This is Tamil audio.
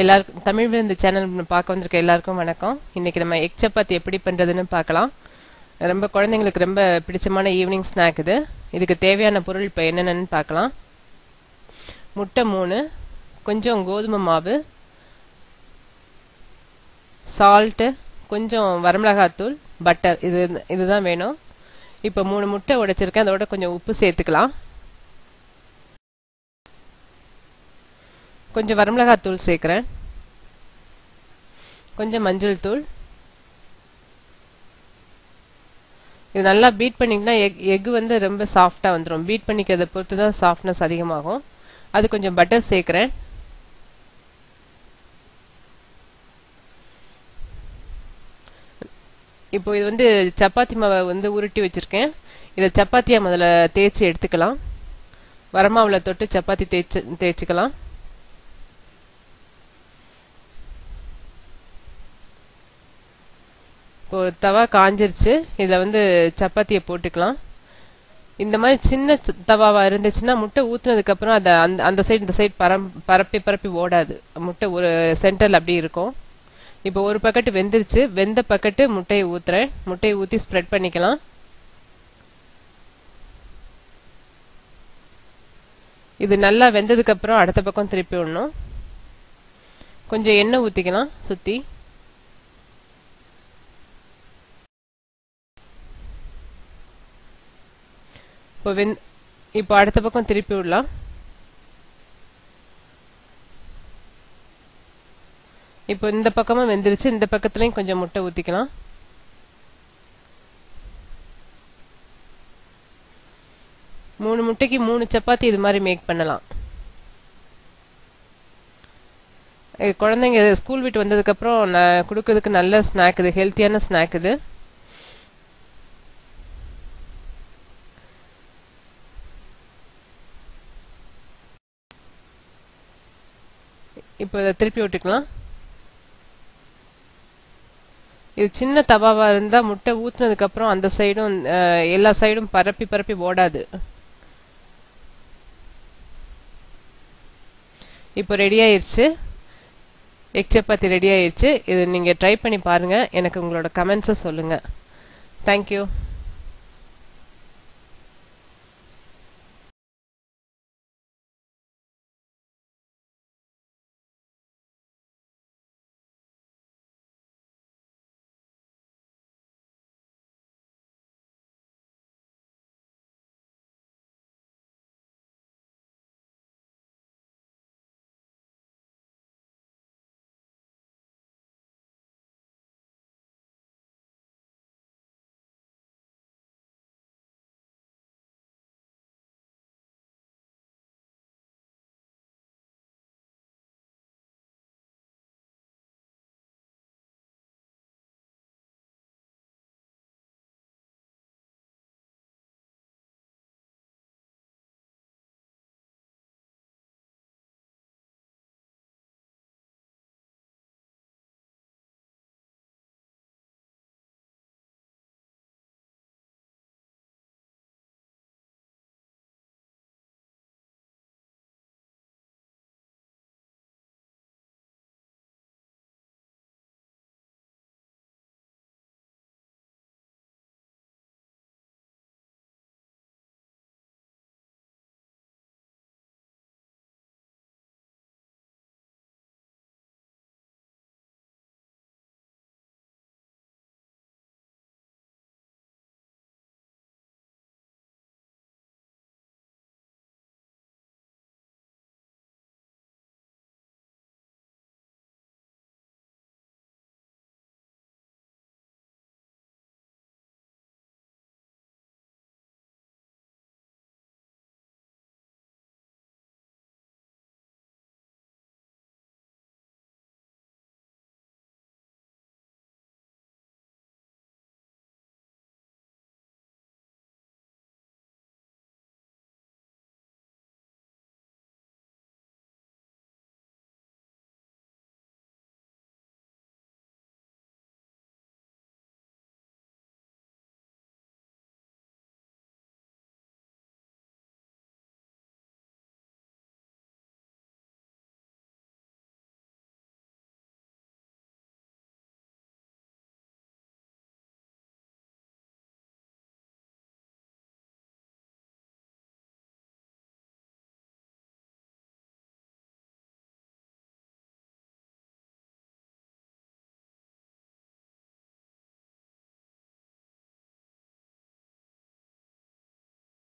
எல்லாருக்கும் தமிழ் விருந்து சேனல் பார்க்க வந்திருக்க எல்லாருக்கும் வணக்கம். இன்னைக்கு நம்ம எக் சப்பாத்தி எப்படி பண்றதுன்னு பார்க்கலாம். ரொம்ப குழந்தைங்களுக்கு ரொம்ப பிடிச்சமான ஈவினிங் ஸ்நாக் இது. இதுக்கு தேவையான பொருள் இப்போ என்னென்னு பார்க்கலாம். முட்டை மூணு கொஞ்சம் கோதுமை மாவு சால்ட்டு கொஞ்சம் வரமிளகாத்தூள் பட்டர் இது இதுதான் வேணும். இப்போ மூணு முட்டை உடைச்சிருக்கேன். அதோட கொஞ்சம் உப்பு சேர்த்துக்கலாம். கொஞ்சம் வரமிளகாத்தூள் சேர்க்குறேன். கொஞ்சம் மஞ்சள் தூள். இது நல்லா பீட் பண்ணிங்கன்னா எக் எக் வந்து ரொம்ப சாஃப்டாக வந்துடும் பீட் பண்ணிக்கிறத பொறுத்து தான் சாஃப்ட்னஸ் அதிகமாகும். அது கொஞ்சம் பட்டர் சேர்க்குறேன். இப்போ இது வந்து சப்பாத்தி மாவை வந்து உருட்டி வச்சிருக்கேன். இதை சப்பாத்தியா முதல்ல தேய்ச்சி எடுத்துக்கலாம். வரமாவில் தொட்டு சப்பாத்தி தேய்ச்சி தேய்ச்சிக்கலாம். இப்போ தவா காஞ்சிருச்சு. இதில் வந்து சப்பாத்தியை போட்டுக்கலாம். இந்த மாதிரி சின்ன தவாவா இருந்துச்சுன்னா முட்டை ஊத்துனதுக்கப்புறம் அதை அந்த அந்த சைடு இந்த சைடு பரம் பரப்பி பரப்பி ஓடாது. முட்டை ஒரு சென்டர்ல அப்படி இருக்கும். இப்போ ஒரு பக்கெட்டு வெந்துருச்சு. வெந்த பக்கெட்டு முட்டையை ஊத்துறேன். முட்டையை ஊத்தி ஸ்ப்ரெட் பண்ணிக்கலாம். இது நல்லா வெந்ததுக்கு அப்புறம் அடுத்த பக்கம் திருப்பி விடணும். கொஞ்சம் எண்ணெய் ஊத்திக்கலாம் சுத்தி. இப்போ வெந் இப்போ அடுத்த பக்கம் திருப்பி விடலாம். இப்போ இந்த பக்கமும் வெந்துருச்சு. இந்த பக்கத்துலயும் கொஞ்சம் முட்டை ஊத்திக்கலாம். மூணு முட்டைக்கு மூணு சப்பாத்தி இது மாதிரி மேக் பண்ணலாம். குழந்தைங்க ஸ்கூல் விட்டு வந்ததுக்கு அப்புறம் நான் கொடுக்கறதுக்கு நல்ல ஸ்நாக் இது ஹெல்த்தியான ஸ்நாக் இது. இப்போ இதை திருப்பி விட்டுக்கலாம். இது சின்ன தவாவா இருந்தா முட்டை ஊத்துனதுக்கு அப்புறம் அந்த சைடும் எல்லா சைடும் பரப்பி பரப்பி ஓடாது. இப்போ ரெடி ஆயிருச்சு. எக் சப்பாத்தி ரெடி ஆயிருச்சு. இது நீங்க ட்ரை பண்ணி பாருங்க. எனக்கு உங்களோட கமெண்ட்ஸை சொல்லுங்க. தேங்க்யூ